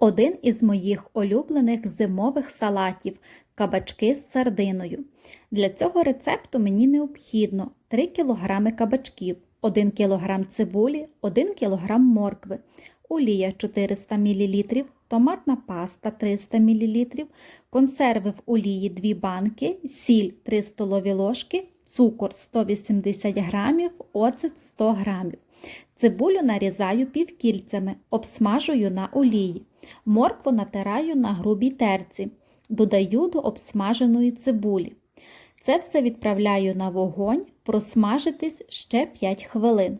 Один із моїх улюблених зимових салатів кабачки з сардиною. Для цього рецепту мені необхідно 3 кг кабачків, 1 кг цибулі, 1 кг моркви, олія 400 мл, томатна паста 300 мл, консерви в олії 2 банки, сіль 3 столові ложки, цукор 180 г, оцет 100 г. Цибулю нарізаю півкільцями, обсмажую на олії. Моркву натираю на грубій терці, додаю до обсмаженої цибулі. Це все відправляю на вогонь просмажитись ще 5 хвилин.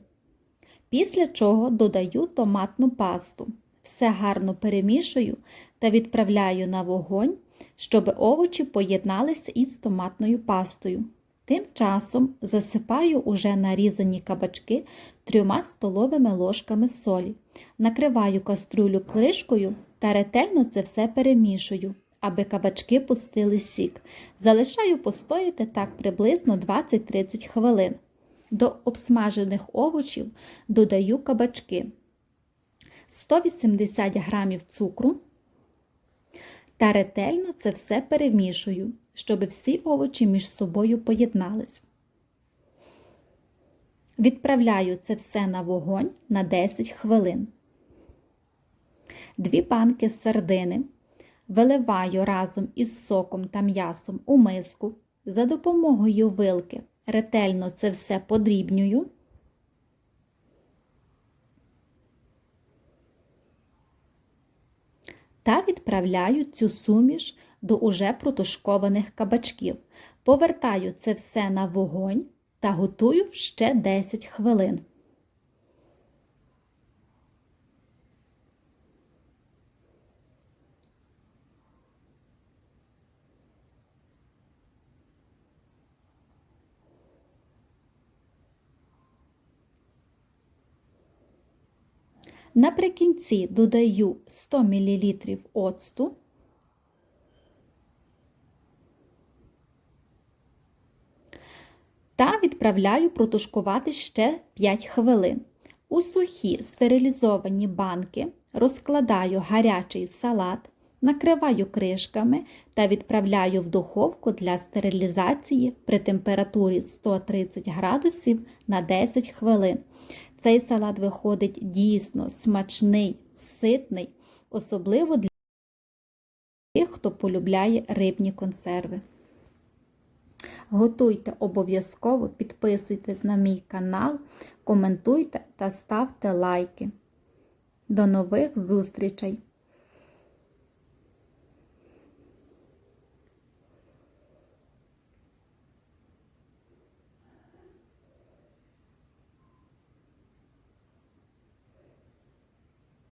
Після чого додаю томатну пасту. Все гарно перемішую та відправляю на вогонь, щоб овочі поєдналися із томатною пастою. Тим часом засипаю уже нарізані кабачки трьома столовими ложками солі. Накриваю каструлю кришкою та ретельно це все перемішую, аби кабачки пустили сік. Залишаю постояти так приблизно 20-30 хвилин. До обсмажених овочів додаю кабачки, 180 г цукру та ретельно це все перемішую, щоб всі овочі між собою поєднались. Відправляю це все на вогонь на 10 хвилин. Дві банки сардини виливаю разом із соком та м'ясом у миску. За допомогою вилки ретельно це все подрібнюю. Та відправляю цю суміш до уже протушкованих кабачків. Повертаю це все на вогонь та готую ще 10 хвилин. Наприкінці додаю 100 мл оцту. Та відправляю протушкувати ще 5 хвилин. У сухі стерилізовані банки розкладаю гарячий салат, накриваю кришками та відправляю в духовку для стерилізації при температурі 130 градусів на 10 хвилин. Цей салат виходить дійсно смачний, ситний, особливо для тих, хто полюбляє рибні консерви. Готуйте обов'язково, підписуйтесь на мій канал, коментуйте та ставте лайки. До нових зустрічей!